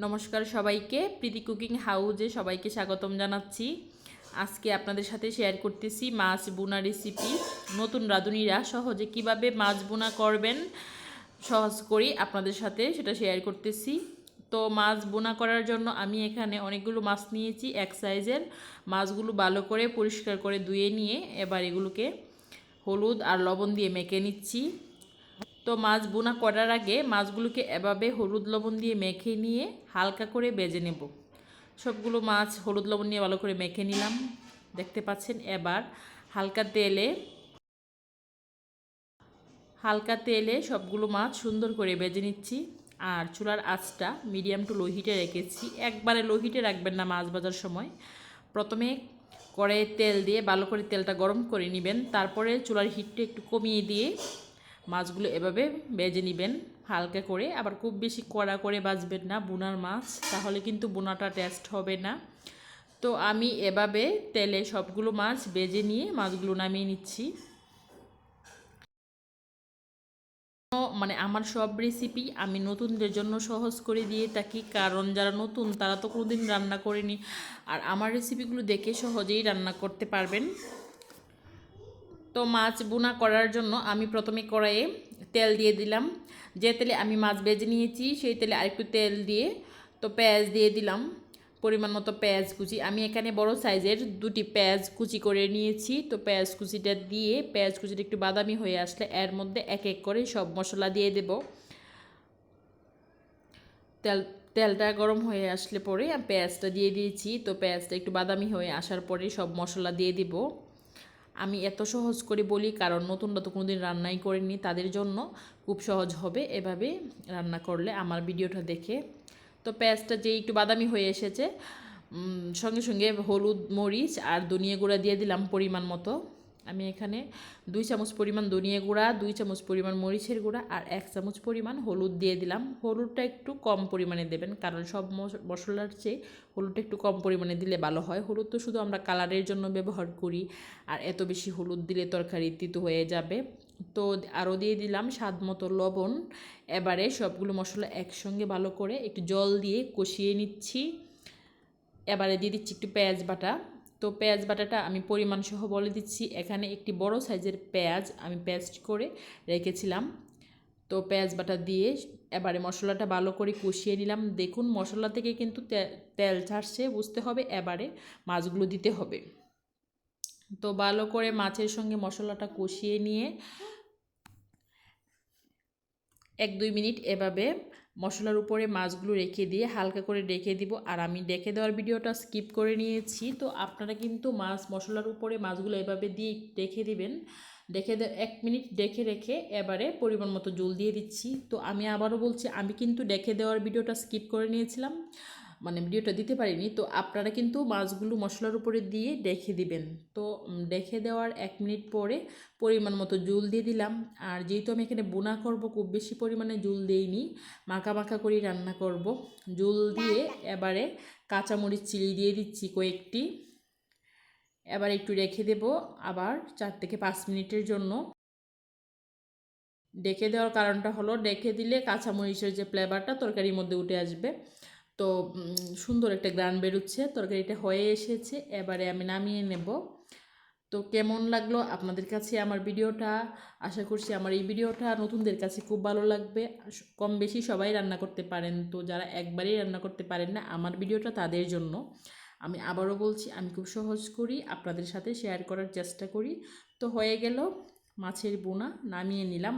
নমস্কার সবাইকে। প্রীতি কুকিং হাউজে সবাইকে স্বাগতম জানাচ্ছি। আজকে আপনাদের সাথে শেয়ার করতেছি মাছ বোনা রেসিপি নতুন রাঁধুনিরা সহজে কীভাবে মাছ বোনা করবেন, সহজ করি আপনাদের সাথে সেটা শেয়ার করতেছি। তো মাছ বোনা করার জন্য আমি এখানে অনেকগুলো মাছ নিয়েছি, এক সাইজের। মাছগুলো ভালো করে পরিষ্কার করে ধুয়ে নিয়ে এবার এগুলোকে হলুদ আর লবণ দিয়ে মেখে নিচ্ছি। তো মাছ বোনা করার আগে মাছগুলোকে এভাবে হলুদ লবণ দিয়ে মেখে নিয়ে হালকা করে বেজে নেব। সবগুলো মাছ হলুদ লবণ নিয়ে ভালো করে মেখে নিলাম। দেখতে পাচ্ছেন এবার হালকা তেলে হালকা তেলে সবগুলো মাছ সুন্দর করে বেজে নিচ্ছি। আর চুলার আঁচটা মিডিয়াম টু লো হিটে রেখেছি। একবারে লো হিটে রাখবেন না মাছ ভাজার সময়। প্রথমে কড়াইয়ে তেল দিয়ে ভালো করে তেলটা গরম করে নেবেন। তারপরে চুলার হিটটা একটু কমিয়ে দিয়ে মাছগুলো এভাবে বেজে নেবেন হালকা করে। আবার খুব বেশি কড়া করে বাজবেন না বোনার মাছ, তাহলে কিন্তু বোনাটা টেস্ট হবে না। তো আমি এভাবে তেলে সবগুলো মাছ বেজে নিয়ে মাছগুলো নামিয়ে নিচ্ছি। মানে আমার সব রেসিপি আমি নতুনদের জন্য সহজ করে দিয়ে থাকি, কারণ যারা নতুন তারা তো কোনোদিন রান্না করেনি। আর আমার রেসিপিগুলো দেখে সহজেই রান্না করতে পারবেন। তো মাছ বোনা করার জন্য আমি প্রথমে কড়াইয়ে তেল দিয়ে দিলাম। যে তেলে আমি মাছ বেজে নিয়েছি, সেই তেলে আরেকটু তেল দিয়ে তো পেঁয়াজ দিয়ে দিলাম। পরিমাণ মতো পেঁয়াজ কুচি। আমি এখানে বড় সাইজের দুটি পেঁয়াজ কুচি করে নিয়েছি। তো পেঁয়াজ কুচিটা দিয়ে, পেঁয়াজ কুচিটা একটু বাদামি হয়ে আসলে এর মধ্যে এক এক করে সব মশলা দিয়ে দেব। তেল, তেলটা গরম হয়ে আসলে পরে পেঁয়াজটা দিয়ে দিয়েছি। তো পেঁয়াজটা একটু বাদামি হয়ে আসার পরে সব মশলা দিয়ে দিব। আমি এত সহজ করে বলি, কারণ নতুনরা তো কোনোদিন রান্নাই করেনি তাদের জন্য খুব সহজ হবে এভাবে রান্না করলে আমার ভিডিওটা দেখে। তো পেঁয়াজটা যে একটু বাদামি হয়ে এসেছে সঙ্গে সঙ্গে হলুদ, মরিচ আর ধনিয়া গুঁড়া দিয়ে দিলাম পরিমাণ মতো। আমি এখানে দুই চামচ পরিমাণ ধনিয়া গুঁড়া, দুই চামচ পরিমাণ মরিচের গুঁড়া আর এক চামচ পরিমাণ হলুদ দিয়ে দিলাম। হলুদটা একটু কম পরিমাণে দেবেন কারণ সব মশলার চেয়ে হলুদটা একটু কম পরিমাণে দিলে ভালো হয়। হলুদ তো শুধু আমরা কালারের জন্য ব্যবহার করি আর এত বেশি হলুদ দিলে তরকারি তিতো হয়ে যাবে। তো আরও দিয়ে দিলাম স্বাদ মতো লবণ। এবারে সবগুলো মশলা একসঙ্গে ভালো করে একটু জল দিয়ে কষিয়ে নিচ্ছি। এবারে দিয়ে দিচ্ছি একটু পেঁয়াজ বাটা। তো পেঁয়াজ বাটাটা আমি পরিমাণ সহ বলে দিচ্ছি। এখানে একটি বড় সাইজের পেঁয়াজ আমি পেস্ট করে রেখেছিলাম। তো পেঁয়াজ বাটা দিয়ে এবারে মশলাটা ভালো করে কষিয়ে নিলাম। দেখুন, মশলা থেকে কিন্তু তেল ছাড়ছে, বুঝতে হবে, এবারে মাছগুলো দিতে হবে। তো ভালো করে মাছের সঙ্গে মশলাটা কষিয়ে নিয়ে এক দুই মিনিট এভাবে মশলার উপরে মাছগুলো রেখে দিয়ে হালকা করে ডেকে দিব। আর আমি ডেকে দেওয়ার ভিডিওটা স্কিপ করে নিয়েছি। তো আপনারা কিন্তু মাছ, মশলার উপরে মাছগুলো এভাবে দিয়ে রেখে দিবেন। দেখে এক মিনিট ডেকে রেখে এবারে পরিমাণ মতো জল দিয়ে দিচ্ছি। তো আমি আবারও বলছি, আমি কিন্তু ডেকে দেওয়ার ভিডিওটা স্কিপ করে নিয়েছিলাম। মানে ভিডিওটা দিতে পারিনি, তো আপনারা কিন্তু মাছগুলো মশলার উপরে দিয়ে ডেকে দিবেন। তো ডেকে দেওয়ার এক মিনিট পরে পরিমাণ মতো জুল দিয়ে দিলাম। আর যেহেতু আমি এখানে বোনা করব, খুব বেশি পরিমাণে জুল দিইনি, মাখা মাখা করে রান্না করব। জুল দিয়ে এবারে কাঁচামরিচ চিলি দিয়ে দিচ্ছি কয়েকটি। এবার একটু রেখে দেব আবার চার থেকে পাঁচ মিনিটের জন্য। ডেকে দেওয়ার কারণটা হলো ডেকে দিলে কাঁচামরিচের যে ফ্লেভারটা তরকারির মধ্যে উঠে আসবে। তো সুন্দর একটা গ্রান বেরোচ্ছে, তরকারিটা হয়ে এসেছে, এবারে আমি নামিয়ে নেব। তো কেমন লাগল আপনাদের কাছে আমার ভিডিওটা? আশা করছি আমার এই ভিডিওটা নতুনদের কাছে খুব ভালো লাগবে। কম বেশি সবাই রান্না করতে পারেন। তো যারা একবারেই রান্না করতে পারেন না, আমার ভিডিওটা তাদের জন্য। আমি আবারও বলছি, আমি খুব সহজ করি, আপনাদের সাথে শেয়ার করার চেষ্টা করি। তো হয়ে গেল মাছের বোনা, নামিয়ে নিলাম।